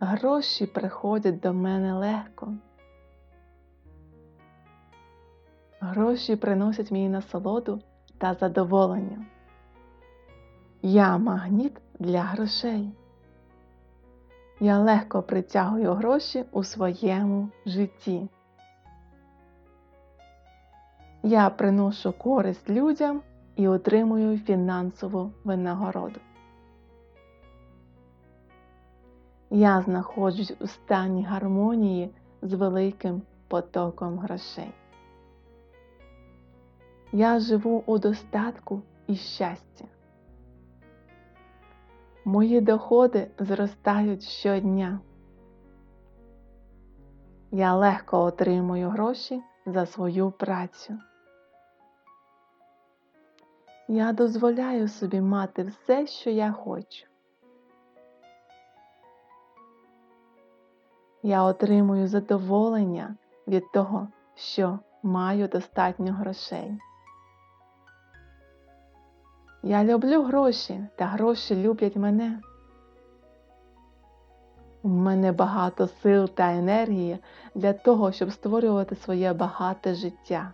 Гроші приходять до мене легко. Гроші приносять мені насолоду та задоволення. Я магніт для грошей. Я легко притягую гроші у своєму житті. Я приношу користь людям і отримую фінансову винагороду. Я знаходжусь у стані гармонії з великим потоком грошей. Я живу у достатку і щасті. Мої доходи зростають щодня. Я легко отримую гроші за свою працю. Я дозволяю собі мати все, що я хочу. Я отримую задоволення від того, що маю достатньо грошей. Я люблю гроші, та гроші люблять мене. У мене багато сил та енергії для того, щоб створювати своє багате життя.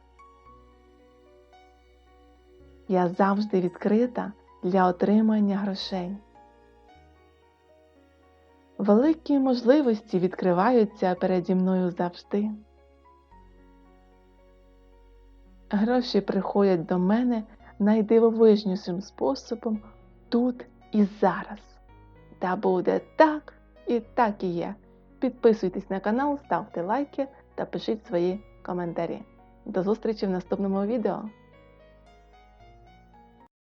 Я завжди відкрита для отримання грошей. Великі можливості відкриваються переді мною завжди. Гроші приходять до мене найдивовижнішим способом тут і зараз. Та буде так і так і є. Підписуйтесь на канал, ставте лайки та пишіть свої коментарі. До зустрічі в наступному відео!